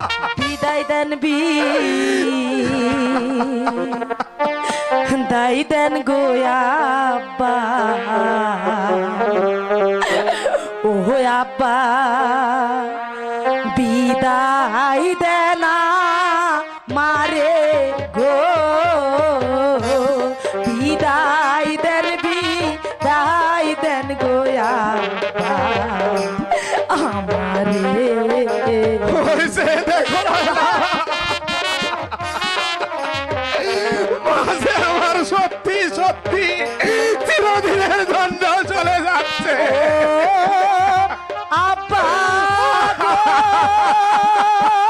বিদায় দেন বি দাই দেন গোয়াব্বা ও আব্বা, বিদায় দেনা মারে গো। বিদায় দেন বিদায় দেন গোয়াব্বা আমারে। হয়েছে। সত্যি চিরদিনের জন্য চলে যাচ্ছে। আব্বা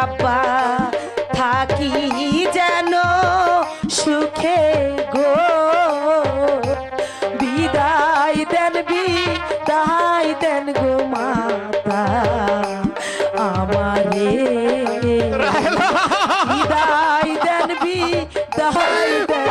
আপা থাকি যেন সুখে গো। বিদায় দেন বিদায় দেন গো মাতা আমারে। বিদায় দেন বিদায় দেন